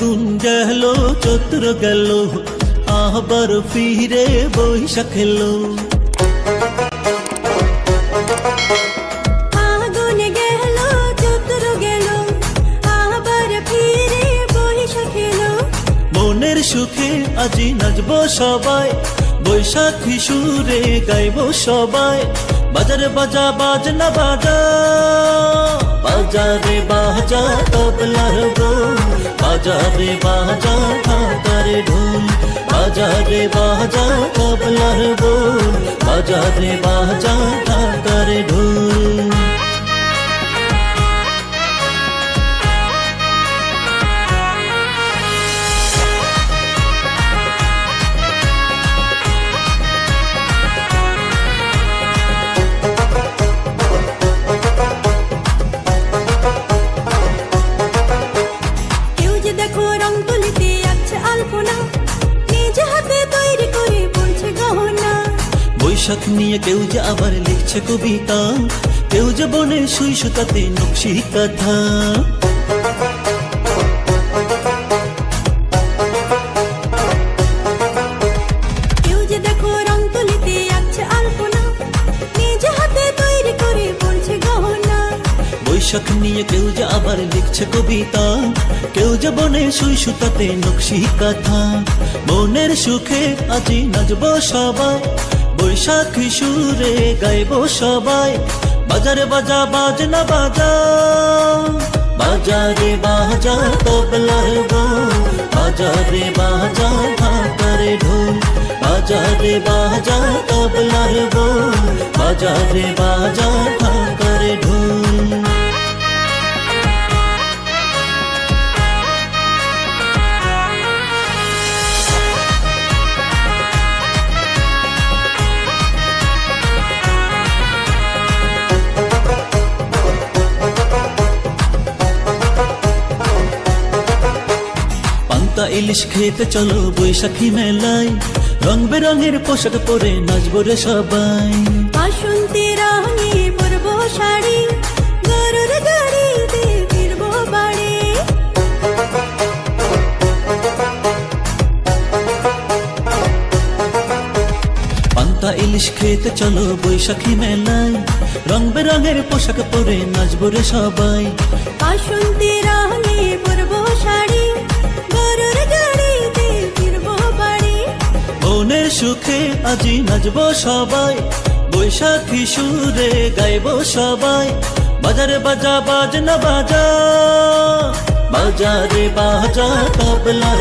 ফাগুন গেল চৈত্র গেল আবার ফিরে বৈশাখ এলো সুখে আজি নাচবো সবাই বৈশাখী সুরে গাইব সবাই। বাজারে বাজা বাজনা বাজা বাজারে বাজা তবলার গোল বাজারে বাজা ঢাকারে ঢোল বাজারে বাজা তবলার গোল বাজারে বাজা বৈশাখ নিয়ে কেউ যে আবার লিখছে কবিতা কেউ যে বনে সুই সুতাতে নকশি কথা। বৈশাখ নিয়ে কেউ যে আবার লিখছে কবিতা কেউ যে বনে সুই সুতাতে নকশি কথা। মনের সুখে আজি নাচবো সবাই বৈশাখী সুরে গাইব সবাই। বাজারে বাজা, বাজনা বাজা। বাজারে বাজা তবলার গান বাজারে বাজা ঢাকারে ঢোল। বাজারে বাজা তবলার গান বাজারে বাজা পান্তা ইলিশ খেতে চলো বৈশাখী মেলায়। রং বেরঙের পোশাক পরে নাচবো রে সবাই। বাসন্তী রঙে পরবো শাড়ি গরুর গাড়িতে ফিরবো বাড়ি। পান্তা ইলিশ খেতে চলো বৈশাখী মেলায়। রং বেরঙের পোশাক পরে নাচবো রে সবাই। বাসন্তী সুখে আজি নাচব সবাই, বৈশাখী সুরে গাইব সবাই। বাজারে বাজা, বাজনা বাজা, বাজারে বাজা তবলার